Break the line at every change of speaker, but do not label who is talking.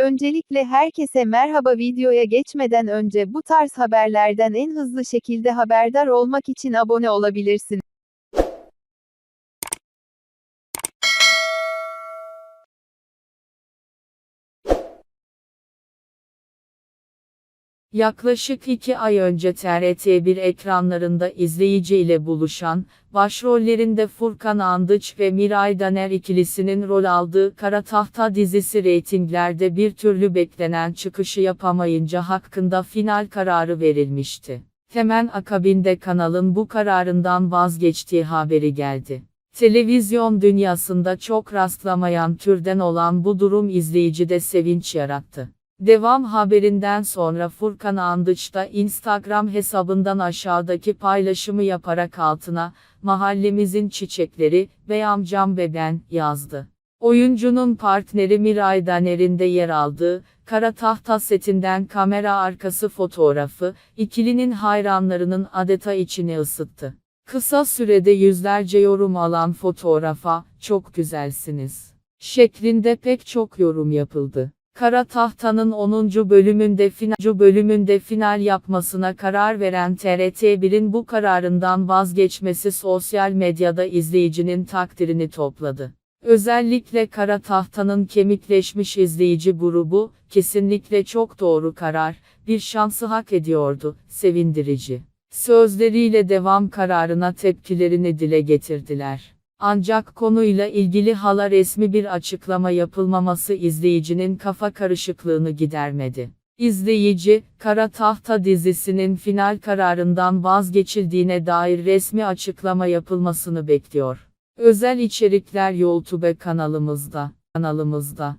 Öncelikle herkese merhaba videoya geçmeden önce bu tarz haberlerden en hızlı şekilde haberdar olmak için abone olabilirsin.
Yaklaşık iki ay önce TRT1 ekranlarında izleyici ile buluşan, başrollerinde Furkan Andıç ve Miray Daner ikilisinin rol aldığı Kara Tahta dizisi reytinglerde bir türlü beklenen çıkışı yapamayınca hakkında final kararı verilmişti. Hemen akabinde kanalın bu kararından vazgeçtiği haberi geldi. Televizyon dünyasında çok rastlamayan türden olan bu durum izleyicide sevinç yarattı. Devam haberinden sonra Furkan Andıç da Instagram hesabından aşağıdaki paylaşımı yaparak altına, mahallemizin çiçekleri, bey amcam ve ben, yazdı. Oyuncunun partneri Miray Daner'in de yer aldığı, Kara Tahta setinden kamera arkası fotoğrafı, ikilinin hayranlarının adeta içini ısıttı. Kısa sürede yüzlerce yorum alan fotoğrafa, çok güzelsiniz. Şeklinde pek çok yorum yapıldı. Kara Tahta'nın 10. bölümünde final bölümünde final yapmasına karar veren TRT1'in bu kararından vazgeçmesi sosyal medyada izleyicinin takdirini topladı. Özellikle Kara Tahta'nın kemikleşmiş izleyici grubu, kesinlikle çok doğru karar, bir şansı hak ediyordu, sevindirici. Sözleriyle devam kararına tepkilerini dile getirdiler. Ancak konuyla ilgili hala resmi bir açıklama yapılmaması izleyicinin kafa karışıklığını gidermedi. İzleyici, Kara Tahta dizisinin final kararından vazgeçildiğine dair resmi açıklama yapılmasını bekliyor. Özel içerikler YouTube kanalımızda. kanalımızda.